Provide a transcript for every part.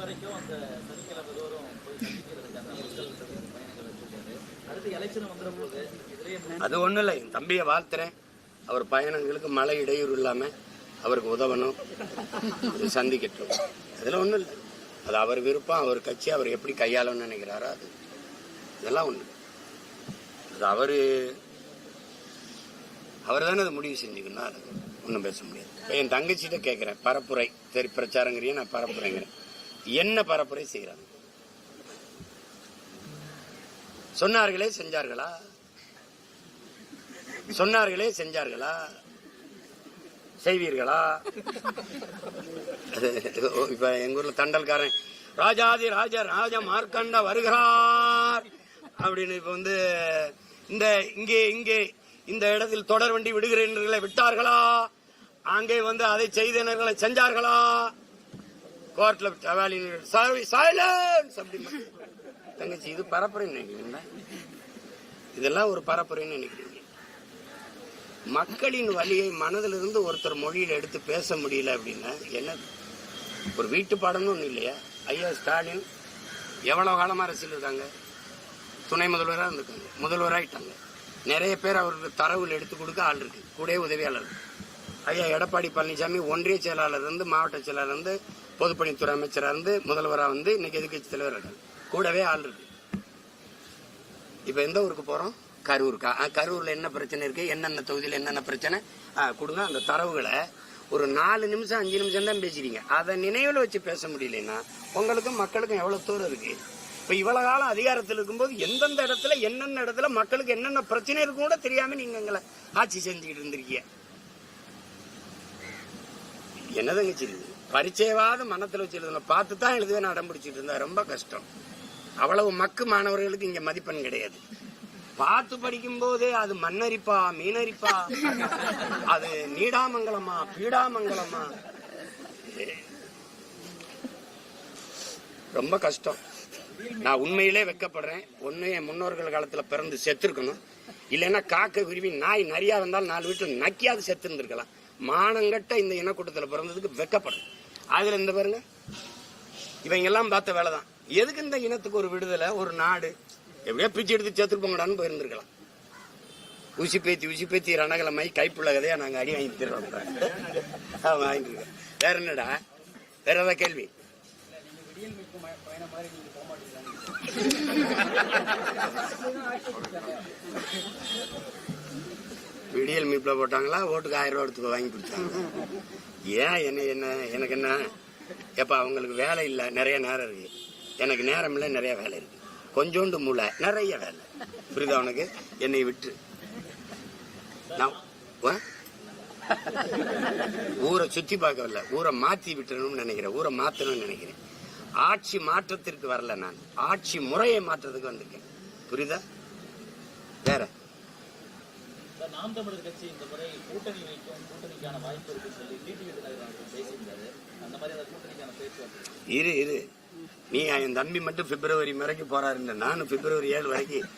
வரைக்கும் அந்த சனிக்கிழமை தோறும் போய் சந்திக்கிறதுக்கு அந்த மக்கள் பயணங்கள் அடுத்து எலெக்ஷன் வந்துடும் போது அது ஒன்றும் இல்லை. என் தம்பியை வாழ்த்துறேன். அவர் பயணங்களுக்கு மழை இடையூறு இல்லாமல் அவருக்கு உதவணும். இது சந்திக்கட்டும். அதில் ஒன்றும் இல்லை. அது அவர் விருப்பம் அவர் கட்சி அவர் எப்படி கையாளணும்னு நினைக்கிறாரோ அது. இதெல்லாம் ஒன்று அது அவர் அவர் தானே அதை முடிவு செஞ்சுக்கணும். அது ஒன்றும் பேச முடியாது. இப்போ என் தங்கச்சிகிட்ட கேட்குறேன் பரப்புரை சரி பிரச்சாரங்கிறியே நான் பரப்புரைங்கிறேன். என்ன பரப்புரை செய்கிறாங்க சொன்னார்களே செஞ்சார்களா? சொன்னார்களே செஞ்சார்களா? செய்வீர்களா? அது, இப்ப எங்க ஊர்ல தண்டல்காரன் ராஜாதி ராஜ ராஜ மார்க்கண்ட வருகிறார். அப்படின்னு இப்ப வந்து இந்த இங்கே இங்கே இந்த இடத்தில் தொடர் வண்டி விடுகிறீர்களை விட்டார்களா? அங்கே வந்து அதை செய்தனர்களை செஞ்சார்களா? கோர்ட்ல சைலன்ஸ் அப்படின்னு தங்கச்சி இது பரப்புரைன்னு நினைக்கிறீங்களா? இதெல்லாம் ஒரு பரப்புரைன்னு நினைக்கிறீங்க. மக்களின் வழியை மனதிலிருந்து ஒருத்தர் மொழியில் எடுத்து பேச முடியல அப்படின்னா என்ன? ஒரு வீட்டு பாடம்னு ஒன்றும் இல்லையா? ஐயா ஸ்டாலின் எவ்வளோ காலமாக அரசியல் இருக்காங்க? துணை முதல்வராக இருந்திருக்காங்க. முதல்வராயிட்டாங்க நிறைய பேர் அவருக்கு தரவுகள் எடுத்து கொடுக்க ஆள் இருக்கு. கூட உதவியாளர் ஐயா எடப்பாடி பழனிசாமி ஒன்றிய செயலாளர் இருந்து மாவட்ட செயலாளர் இருந்து பொதுப்பணித்துறை அமைச்சராக இருந்து முதல்வராக வந்து இன்னைக்கு எதிர்கட்சி தலைவர் இருக்காங்க கூடவே ஆள் இருக்கு. இப்போ எந்த ஊருக்கு போகிறோம் கரூருக்கா? கரூரில் என்ன பிரச்சனை இருக்குது என்னென்ன தொகுதியில் என்னென்ன பிரச்சனை? கொடுங்க. அந்த தரவுகளை ஒரு நாலு நிமிஷம் அஞ்சு நிமிஷம் தான் பேசுறீங்க அதை நினைவில் வச்சு பேச முடியலன்னா உங்களுக்கும் மக்களுக்கும் எவ்வளோ தூரம் இருக்கு? இப்போ இவ்வளோ காலம் அதிகாரத்தில் இருக்கும்போது எந்தெந்த இடத்துல என்னென்ன இடத்துல மக்களுக்கு என்னென்ன பிரச்சனை இருக்கும் கூட தெரியாமல் நீங்கள் எங்களை ஆட்சி செஞ்சுக்கிட்டு இருந்திருக்கீங்க. என்னதான் சரி பரிச்சயவாத மனத்துல வச்சு எழுதணும் பார்த்து தான் எழுதுவேன் அடம் பிடிச்சிட்டு இருந்தேன் ரொம்ப கஷ்டம். அவ்வளவு மக்கு மாணவர்களுக்கு இங்க மதிப்பெண் கிடையாது. பார்த்து படிக்கும் போதே அது மண்ணரிப்பா மீனரிப்பா அது நீடாமங்கலமா பீடாமங்கலமா. ரொம்ப கஷ்டம். நான் உண்மையிலே வெக்கப்படுறேன். ஒண்ணு என் முன்னோர்கள் காலத்துல பிறந்து செத்துருக்கணும். இல்லைன்னா காக்க விரும்பி நாய் நிறையா இருந்தாலும் நாலு வீட்டுல நக்கியாவது செத்து இருந்திருக்கலாம் மானங்கட்ட இந்த இனக்கூட்டத்தில் பிறந்ததுக்கு வெக்கப்படுறேன் அதில் இந்த பாருங்க. இவங்க எல்லாம் பார்த்த வேலை தான் எதுக்கு இந்த இனத்துக்கு ஒரு விடுதலை ஒரு நாடு? எப்படியோ பிச்சு எடுத்து சேர்த்துட்டு போங்கடான்னு போயிருந்திருக்கலாம். உசி பேத்தி உசி பேத்தி ரணகலமாய் கைப்புள்ள கதையா நாங்கள் அடி வாங்கி தருவோம் வாங்கிட்டு வேற என்னடா? வேற ஏதாவது கேள்வி? விடியல் மீட்பில் போட்டாங்களா ஓட்டுக்கு ஆயிரம் ரூபா எடுத்து வாங்கி கொடுத்தாங்க. ஏன் என்ன என்ன எனக்கு என்ன? எப்போ அவங்களுக்கு வேலை இல்லை நிறைய நேரம் இருக்குது எனக்கு நேரம் இல்லை நிறைய வேலை இருக்குது கொஞ்சோண்டு மூளை நிறைய வேலை. புரியுதா உனக்கு? என்னை விட்டு. நான் ஊரை சுற்றி பார்க்கவில்ல. ஊரை மாற்றி விட்டுறணும்னு நினைக்கிறேன். ஊரை மாற்றணும்னு நினைக்கிறேன். ஆட்சி மாற்றத்திற்கு வரல நான். ஆட்சி முறையை மாற்றத்துக்கு வந்திருக்கேன். புரியுதா? வேற. நாம் தமிழர் கட்சி இந்த முறை கூட்டணி வைக்கும் கூட்டணிக்கான வாய்ப்பு இருக்குன்னு சொல்லி டிடிவி பேசியிருந்தாரு. அந்த மாதிரி அந்த கூட்டணிக்கான பேச்சுவார்த்தை இரு இரு. நீ என் தம்பி மட்டும் பிப்ரவரி வரைக்கும் போறாருன்னு நானும் பிப்ரவரி ஏழு வரைக்கும்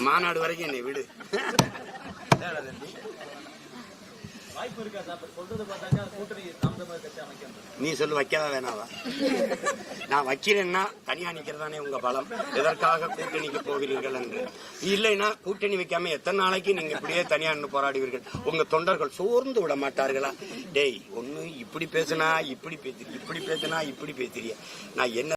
மாநாடு வரைக்கும் என்னை விடு. தம்பி? நீ சொல்லு வைக்காத வேணாவா? நான் வைக்கிறேன்னா தனியா நிக்கிறதானே உங்க பலம். எதற்காக கூட்டணிக்கு போகிறீர்கள் என்று? இல்லைன்னா கூட்டணி வைக்காம எத்தனை நாளைக்கு நீங்க இப்படியே தனியா நின்னு போராடுவீர்கள்? உங்க தொண்டர்கள் சோர்ந்து விட மாட்டார்களா? டேய் ஒண்ணு இப்படி பேசுனா இப்படி பேசி இப்படி பேசுனா இப்படி பேசுறிய? நான் என்ன